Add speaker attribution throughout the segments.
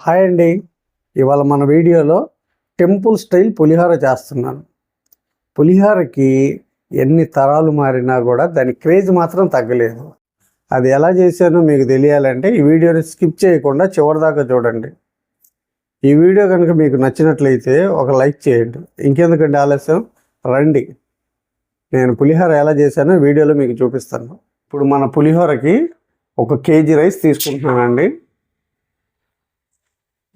Speaker 1: Hi అండి. ఇవాళ మన వీడియోలో టెంపుల్ స్టైల్ పులిహోర చేస్తున్నాను. పులిహోరకి ఎన్ని తరాలు మారినా కూడా దాని క్రేజ్ మాత్రం తగ్గలేదు. అది ఎలా చేశానో మీకు తెలియాలంటే ఈ వీడియోని స్కిప్ చేయకుండా చివరిదాకా చూడండి. ఈ వీడియో కనుక మీకు నచ్చినట్లయితే ఒక లైక్ చేయండి. ఇంకెందుకంటే ఆలస్యం? రండి. నేను పులిహోర ఎలా చేశానో వీడియోలో మీకు చూపిస్తాను. ఇప్పుడు మన పులిహోరకి ఒక కేజీ రైస్ తీసుకుంటున్నానండి.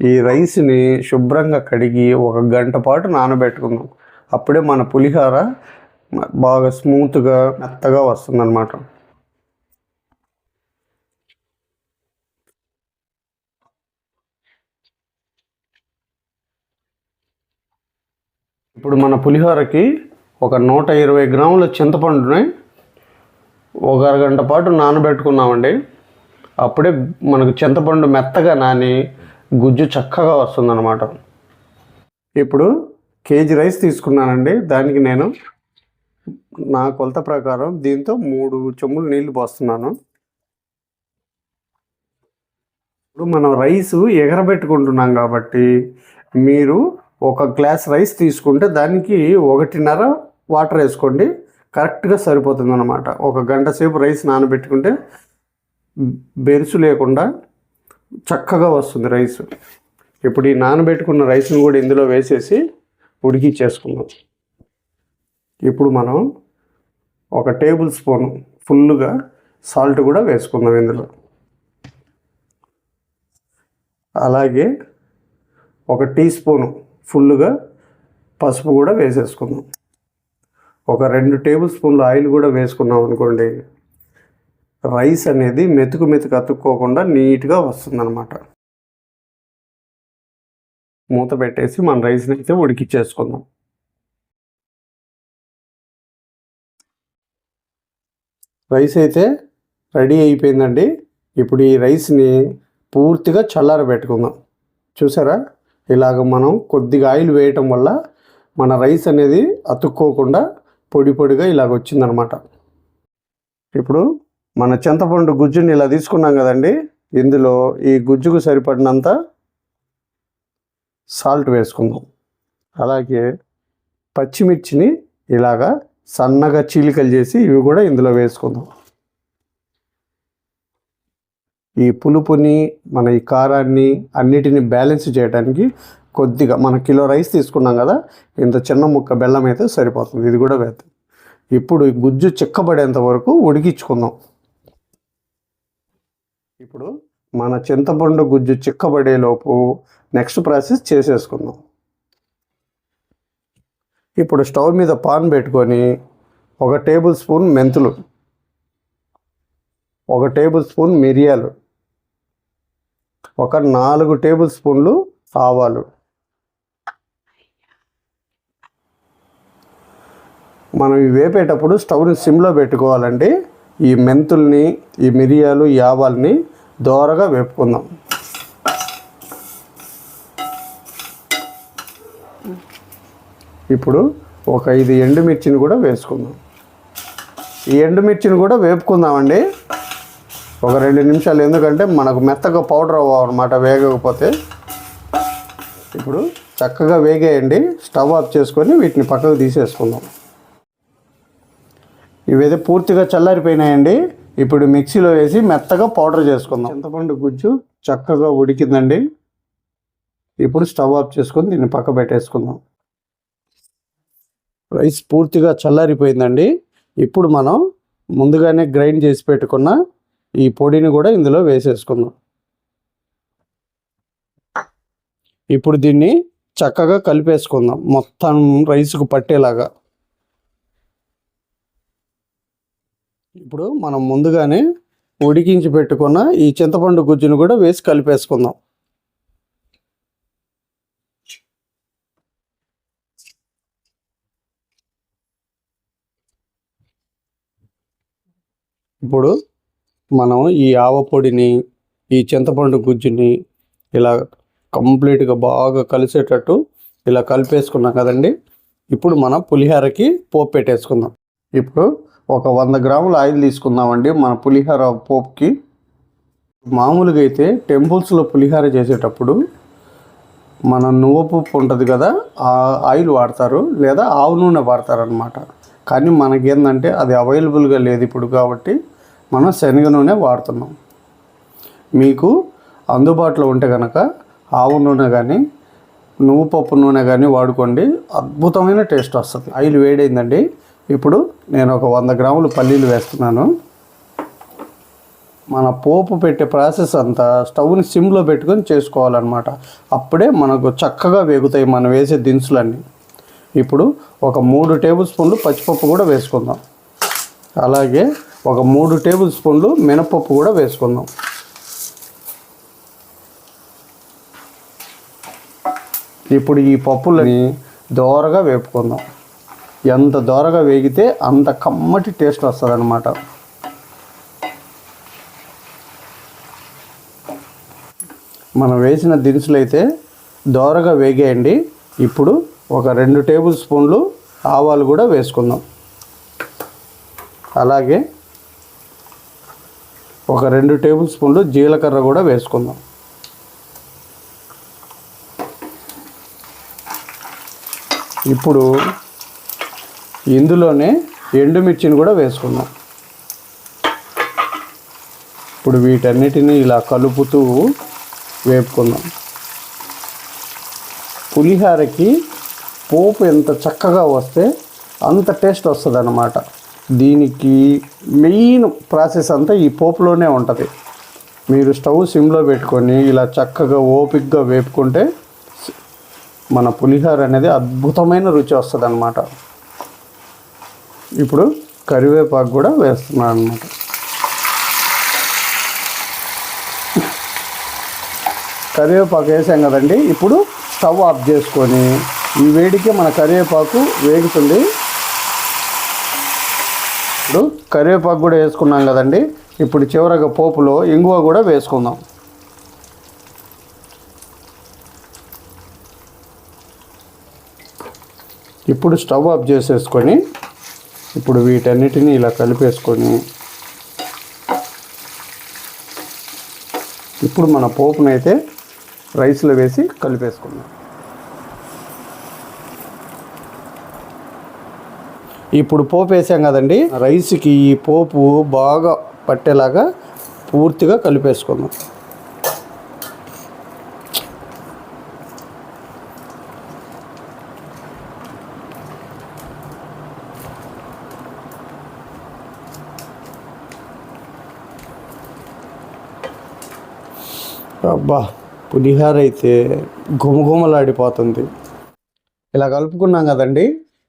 Speaker 1: ఈ రైస్ని శుభ్రంగా కడిగి ఒక గంట పాటు నానబెట్టుకుందాం. అప్పుడే మన పులిహోర బాగా స్మూత్గా మెత్తగా వస్తుందన్నమాట. ఇప్పుడు మన పులిహోరకి ఒక నూట ఇరవై గ్రాముల చింతపండుని ఒక అరగంట పాటు నానబెట్టుకున్నామండి అప్పుడే మనకు చింతపండు మెత్తగా నాని గుజ్జు చక్కగా వస్తుందన్నమాట. ఇప్పుడు కేజీ రైస్ తీసుకున్నానండి. దానికి నేను నా కొలత ప్రకారం దీంతో మూడు చెమ్ములు నీళ్ళు పోస్తున్నాను. ఇప్పుడు మనం రైస్ ఎగరబెట్టుకుంటున్నాం కాబట్టి మీరు ఒక గ్లాస్ రైస్ తీసుకుంటే దానికి ఒకటిన్నర వాటర్ వేసుకోండి. కరెక్ట్గా సరిపోతుంది అనమాట ఒక గంట సేపు రైస్ నానబెట్టుకుంటే బెరుసు లేకుండా చక్కగా వస్తుంది రైస్. ఇప్పుడు ఈ నానబెట్టుకున్న రైస్ని కూడా ఇందులో వేసేసి ఉడికిచ్చేసుకుందాం. ఇప్పుడు మనం ఒక టేబుల్ స్పూన్ ఫుల్గా సాల్ట్ కూడా వేసుకుందాం ఇందులో. అలాగే ఒక టీ స్పూన్ ఫుల్గా పసుపు కూడా వేసేసుకుందాం. ఒక రెండు టేబుల్ స్పూన్లు ఆయిల్ కూడా వేసుకున్నాం అనుకోండి రైస్ అనేది మెతుకు మెతుకు అతుక్కోకుండా నీట్గా వస్తుందన్నమాట. మూత పెట్టేసి మన రైస్ని అయితే ఉడికిచ్చేసుకుందాం. రైస్ అయితే రెడీ అయిపోయిందండి. ఇప్పుడు ఈ రైస్ని పూర్తిగా చల్లారబెట్టుకుందాం చూసారా? ఇలాగ మనం కొద్దిగా ఆయిల్ వేయటం వల్ల మన రైస్ అనేది అతుక్కోకుండా పొడి పొడిగా ఇలాగ వచ్చిందనమాట ఇప్పుడు మన చింతపండు గుజ్జుని ఇలా తీసుకున్నాం కదండి. ఇందులో ఈ గుజ్జుకు సరిపడినంత సాల్ట్ వేసుకుందాం. అలాగే పచ్చిమిర్చిని ఇలాగా సన్నగా చీలికలు చేసి ఇవి కూడా ఇందులో వేసుకుందాం. ఈ పులుపుని మన ఈ కారాన్ని అన్నిటిని బ్యాలెన్స్ చేయడానికి కొద్దిగా మన కిలో రైస్ తీసుకున్నాం కదా ఇంత చిన్న ముక్క బెల్లం అయితే సరిపోతుంది. ఇది కూడా వేద్దాం. ఇప్పుడు ఈ గుజ్జు చిక్కబడేంత వరకు ఉడికించుకుందాం. ఇప్పుడు మన చింతపండు గుజ్జు చిక్కబడేలోపు నెక్స్ట్ ప్రాసెస్ చేసేసుకుందాం. ఇప్పుడు స్టవ్ మీద పాన్ పెట్టుకొని ఒక టేబుల్ స్పూన్ మెంతులు ఒక టేబుల్ స్పూన్ మిరియాలు ఒక నాలుగు టేబుల్ స్పూన్లు ఆవాలు. మనం ఇవి వేపేటప్పుడు స్టవ్ని సిమ్లో పెట్టుకోవాలండి. ఈ మెంతుల్ని ఈ మిరియాలు ఈ ఆవాల్ని దోరగా వేపుకుందాం. ఇప్పుడు ఒక ఐదు ఎండుమిర్చిని కూడా వేసుకుందాం. ఈ ఎండుమిర్చిని కూడా వేపుకుందామండి. ఒక రెండు నిమిషాలు ఎందుకంటే మనకు మెత్తగా పౌడర్ అవ్వనమాట వేగకపోతే. ఇప్పుడు చక్కగా వేగేయండి స్టవ్ ఆఫ్ చేసుకొని వీటిని పక్కకు తీసేసుకుందాం. ఇవైతే పూర్తిగా చల్లారిపోయినాయండి. ఇప్పుడు మిక్సీలో వేసి మెత్తగా పౌడర్ చేసుకుందాం. చింతపండు గుజ్జు చక్కగా ఉడికిందండి. ఇప్పుడు స్టవ్ ఆఫ్ చేసుకొని దీన్ని పక్క పెట్టేసుకుందాం. రైస్ పూర్తిగా చల్లారిపోయిందండి. ఇప్పుడు మనం ముందుగానే గ్రైండ్ చేసి పెట్టుకున్న ఈ పొడిని కూడా ఇందులో వేసేసుకుందాం. ఇప్పుడు దీన్ని చక్కగా కలిపేసుకుందాం. మొత్తం రైస్కు పట్టేలాగా. ఇప్పుడు మనం ముందుగానే ఉడికించి పెట్టుకున్న ఈ చింతపండు గుజ్జును కూడా వేసి కలిపేసుకుందాం. ఇప్పుడు మనం ఈ ఆవ పొడిని ఈ చింతపండు గుజ్జుని ఇలా కంప్లీట్గా బాగా కలిసేటట్టు ఇలా కలిపేసుకున్నాం కదండి. ఇప్పుడు మనం పులిహోరకి పోపు పెట్టేసుకుందాం. ఇప్పుడు ఒక వంద గ్రాముల ఆయిల్ తీసుకుందామండి. మన పులిహోర పోపుకి. మామూలుగా అయితే టెంపుల్స్లో పులిహోర చేసేటప్పుడు మన నువ్వపప్పు ఉంటుంది కదా ఆ ఆయిల్ వాడతారు. లేదా ఆవు నూనె వాడతారనమాట కానీ మనకేందంటే అది అవైలబుల్గా లేదు ఇప్పుడు కాబట్టి మనం శనగ నూనె వాడుతున్నాం. మీకు అందుబాటులో ఉంటే కనుక ఆవు నూనె కానీ నువ్వు పప్పు నూనె కానీ వాడుకోండి. అద్భుతమైన టేస్ట్ వస్తుంది. ఆయిల్ వేడైందండి. ఇప్పుడు నేను ఒక వంద గ్రాములు పల్లీలు వేస్తున్నాను. మన పోపు పెట్టే ప్రాసెస్ అంతా స్టవ్ని సిమ్లో పెట్టుకొని చేసుకోవాలన్నమాట. అప్పుడే మనకు చక్కగా వేగుతాయి మనం వేసే దినుసులన్నీ. ఇప్పుడు ఒక మూడు టేబుల్ స్పూన్లు పచ్చిపప్పు కూడా వేసుకుందాం. అలాగే ఒక మూడు టేబుల్ స్పూన్లు మినపప్పు కూడా వేసుకుందాం. ఇప్పుడు ఈ పప్పులని దోరగా వేపుకుందాం. ఎంత దోరగా వేగితే అంత కమ్మటి టేస్ట్ వస్తుంది అనమాట మనం వేసిన దినుసులు అయితే దోరగా వేగేయండి. ఇప్పుడు ఒక రెండు టేబుల్ స్పూన్లు ఆవాలు కూడా వేసుకుందాం. అలాగే ఒక రెండు టేబుల్ స్పూన్లు జీలకర్ర కూడా వేసుకుందాం. ఇప్పుడు ఇందులోనే ఎండుమిర్చిని కూడా వేసుకున్నాం ఇప్పుడు వీటన్నిటిని ఇలా కలుపుతూ వేపుకుందాం. పులిహారకి పోపు ఎంత చక్కగా వస్తే అంత టేస్ట్ వస్తుంది అన్నమాట దీనికి మెయిన్ ప్రాసెస్ అంతా ఈ పోపులోనే ఉంటుంది. మీరు స్టవ్ సిమ్లో పెట్టుకొని ఇలా చక్కగా ఓపిక్గా వేపుకుంటే మన పులిహోర అనేది అద్భుతమైన రుచి వస్తుంది అనమాట ఇప్పుడు కరివేపాకు కూడా వేస్తున్నాను అనమాట కరివేపాకు వేసాం కదండి ఇప్పుడు స్టవ్ ఆఫ్ చేసుకొని ఈ వేడికి మన కరివేపాకు వేగుతుంది. ఇప్పుడు కరివేపాకు కూడా వేసుకున్నాం కదండి ఇప్పుడు చివరగా పోపులో ఇంగువ కూడా వేసుకుందాం. ఇప్పుడు స్టవ్ ఆఫ్ చేసేసుకొని ఇప్పుడు వీటన్నిటిని ఇలా కలిపేసుకొని ఇప్పుడు మన పోపునైతే రైస్లో వేసి కలిపేసుకుందాం. ఇప్పుడు పోపు వేసాం కదండి రైస్కి ఈ పోపు బాగా పట్టేలాగా పూర్తిగా కలిపేసుకుందాం. అబ్బా పులిహార అయితే గుమగుమలాడిపోతుంది ఇలా కలుపుకున్నాం కదండి.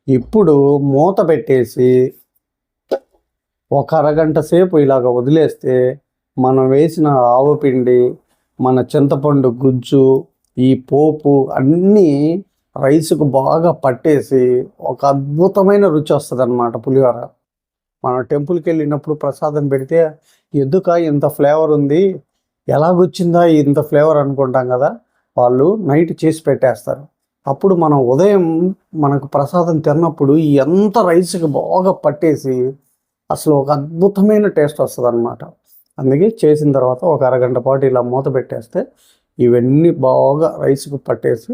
Speaker 1: ఇప్పుడు మూత పెట్టేసి ఒక అరగంట సేపు ఇలాగ వదిలేస్తే మనం వేసిన ఆవపిండి మన చింతపండు గుజ్జు ఈ పోపు అన్నీ రైస్కు బాగా పట్టేసి ఒక అద్భుతమైన రుచి వస్తుంది అనమాట పులిహోర. మనం టెంపుల్కి వెళ్ళినప్పుడు ప్రసాదం పెడితే ఎందుక ఇంత ఫ్లేవర్ ఉంది? ఎలాగొచ్చిందా ఇంత ఫ్లేవర్ అనుకుంటాం కదా వాళ్ళు నైట్ చేసి పెట్టేస్తారు. అప్పుడు మనం ఉదయం మనకు ప్రసాదం తిన్నప్పుడు ఎంత రైస్కి బాగా పట్టేసి అసలు ఒక అద్భుతమైన టేస్ట్ వస్తుంది అనమాట అందుకే చేసిన తర్వాత ఒక అరగంట పాటు ఇలా మూత పెట్టేస్తే ఇవన్నీ బాగా రైస్కి పట్టేసి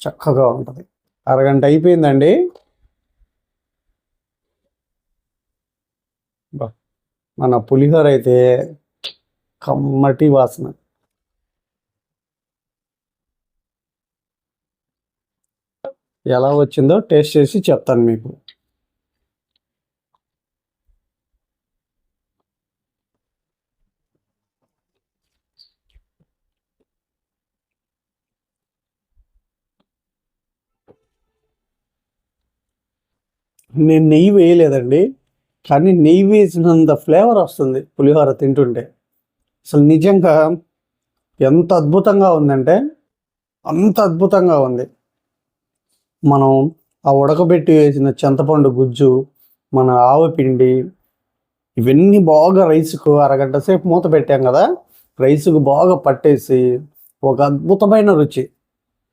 Speaker 1: చక్కగా ఉంటుంది. అరగంట అయిపోయిందండి. మన పులిహోర అయితే కమ్మటి వాసన. ఎలా వచ్చిందో టేస్ట్ చేసి చెప్తాను మీకు. నేను నెయ్యి వేయలేదండి కానీ నెయ్యి వేసినంత ఫ్లేవర్ వస్తుంది పులిహోర తింటుంటే. అసలు నిజంగా ఎంత అద్భుతంగా ఉందంటే అంత అద్భుతంగా ఉంది. మనం ఆ ఉడకబెట్టి వేసిన చింతపండు గుజ్జు మన ఆవపిండి ఇవన్నీ బాగా రైస్కు అరగంట సేపు మూత పెట్టాం కదా రైస్కు బాగా పట్టేసి ఒక అద్భుతమైన రుచి.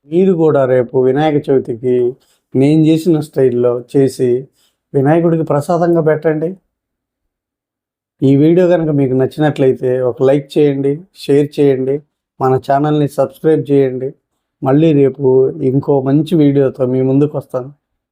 Speaker 1: మీరు కూడా రేపు వినాయక చవితికి నేను చేసిన స్టైల్లో చేసి వినాయకుడికి ప్రసాదంగా పెట్టండి. ఈ వీడియో కనుక మీకు నచ్చినట్లయితే ఒక లైక్ చేయండి షేర్ చేయండి మన ఛానల్ని సబ్స్క్రైబ్ చేయండి. మళ్ళీ రేపు ఇంకో మంచి వీడియోతో మీ ముందుకు వస్తాను.